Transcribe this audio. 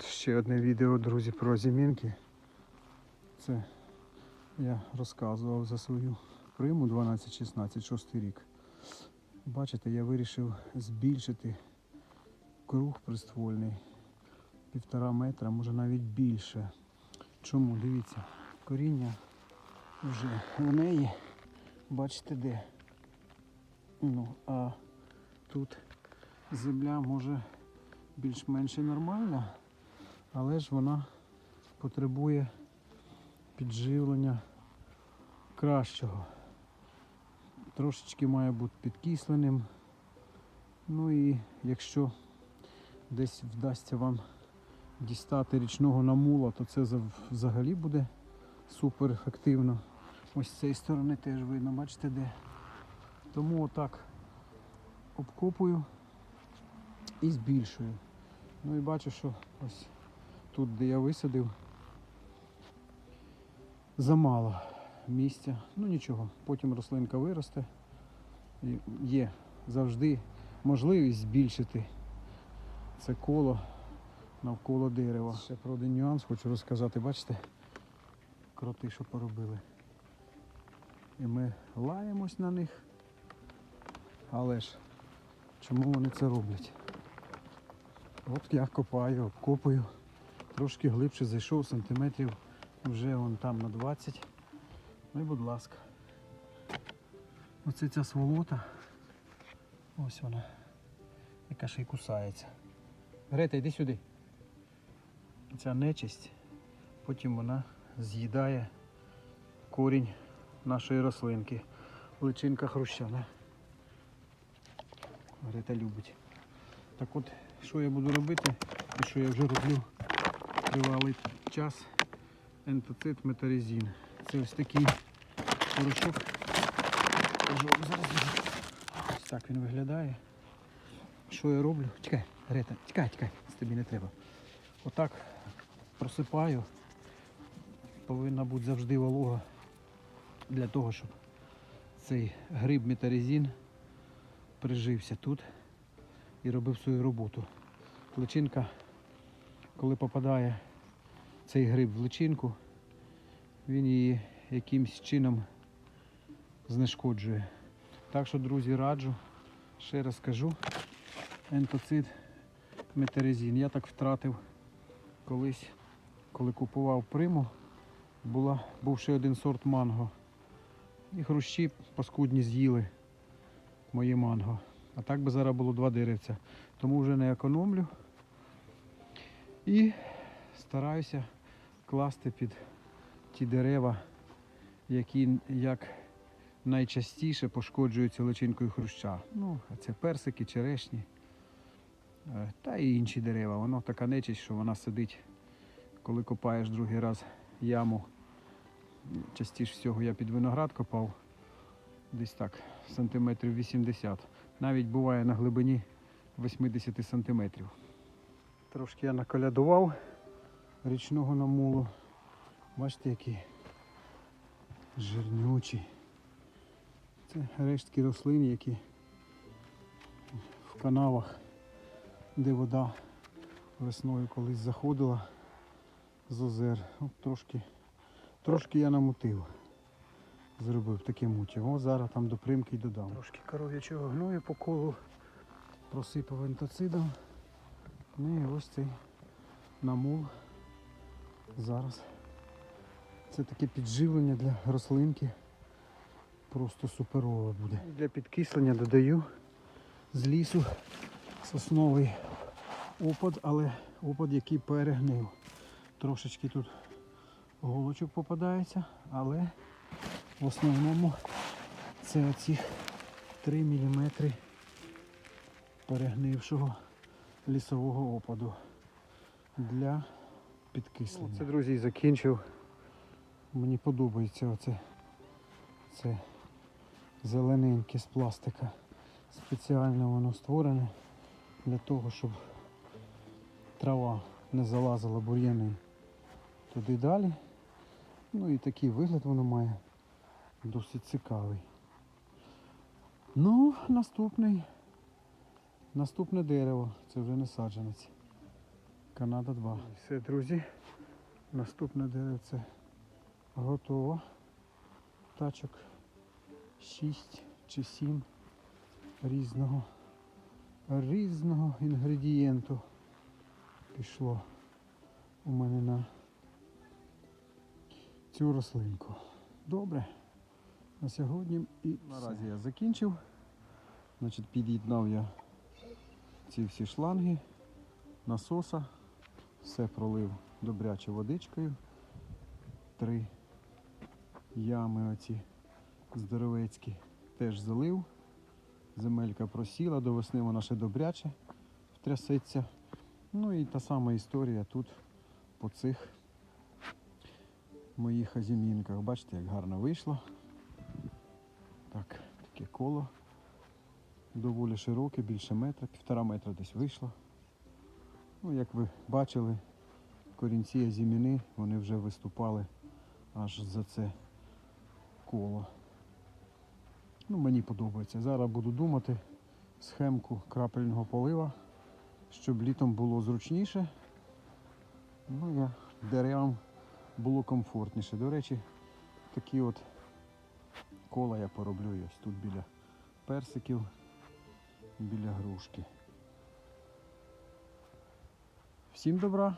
Ще одне відео, друзі, про зімінки. Це я розказував за свою приму 12-16, шостий рік. Бачите, я вирішив збільшити круг приствольний півтора метра, може навіть більше. Чому? Дивіться, коріння вже у неї, бачите де. Ну, а тут земля може більш-менш нормальна, але ж вона потребує підживлення кращого. Трошечки має бути підкисленим. Ну і якщо десь вдасться вам дістати річного намула, то це взагалі буде супер ефективно. Ось з цієї сторони теж видно, бачите де. Тому отак обкопую і збільшую. Ну і бачу, що ось тут, де я висадив, замало місця. Ну нічого, потім рослинка виросте. І є завжди можливість збільшити це коло навколо дерева. Ще про один нюанс хочу розказати. Бачите, кроти, що поробили. І ми лаємось на них. Але ж чому вони це роблять? От я копаю, обкопую. Трошки глибше зайшов сантиметрів вже вон там на 20. Ну і будь ласка. Оце ця сволота. Ось вона. Яка ще й кусається. Грета, йди сюди. Ця нечисть. Потім вона з'їдає корінь нашої рослинки. Личинка хрущана. Грета любить. Так от, що я буду робити і що я вже роблю тривалий час ентоцит метарезін. Це ось такий порошок. Ось так він виглядає. Що я роблю? Чекай, Грета, тікай, тікай, це тобі не треба. Отак просипаю. Повинна бути завжди волога для того, щоб цей гриб метарезін прижився тут і робив свою роботу. Личинка, коли попадає цей гриб в личинку, він її якимось чином знешкоджує. Так що, друзі, раджу, ще раз кажу, ентоцид метарезін. Я так втратив колись, коли купував приму, була, був ще один сорт манго. І хрущі паскудні з'їли моє манго. А так би зараз було два деревця. Тому вже не економлю. І стараюся класти під ті дерева, які як найчастіше пошкоджуються личинкою хруща. Ну, а це персики, черешні е, та і інші дерева. Воно така нечисть, що вона сидить, коли копаєш другий раз яму. Частіше всього я під виноград копав десь так, сантиметрів 80. Навіть буває на глибині 80 сантиметрів. Трошки я наколядував річного намулу. Бачите, які жирнючі. Це рештки рослин, які в канавах, де вода весною колись заходила з озер. От трошки, трошки я намутив. Зробив таке муті. О, зараз там до примки й додам. Трошки коров'ячого гною по колу просипав ентоцидом. Ну і ось цей намул. Зараз. Це таке підживлення для рослинки. Просто суперове буде. Для підкислення додаю з лісу сосновий опад, але опад, який перегнив. Трошечки тут голочок попадається, але в основному це оці 3 мм перегнившого лісового опаду для підкислення. Це, друзі, закінчив. Мені подобається оце це зелененьке з пластика. Спеціально воно створене для того, щоб трава не залазила бур'яни туди далі. Ну і такий вигляд воно має досить цікавий. Ну, наступний. Наступне дерево, це вже не саджанець. Канада 2. Все, друзі. Наступне деревце готово. Тачок 6 чи 7 різного різного інгредієнту пішло у мене на цю рослинку. Добре. На сьогодні і наразі я закінчив. Значить, під'єднав я ці всі шланги, насоса, все пролив добряче водичкою. Три ями оці здоровецькі теж залив. Земелька просіла, до весни вона ще добряче втрясеться. Ну і та сама історія тут по цих моїх азімінках. Бачите, як гарно вийшло. Так, таке коло доволі широке, більше метра, півтора метра десь вийшло. Ну, як ви бачили, корінці азіміни вони вже виступали аж за це коло. Ну, мені подобається. Зараз буду думати схемку крапельного полива, щоб літом було зручніше. Ну, я деревам було комфортніше. До речі, такі от кола я пороблю ось тут біля персиків, біля грушки. Всім добра!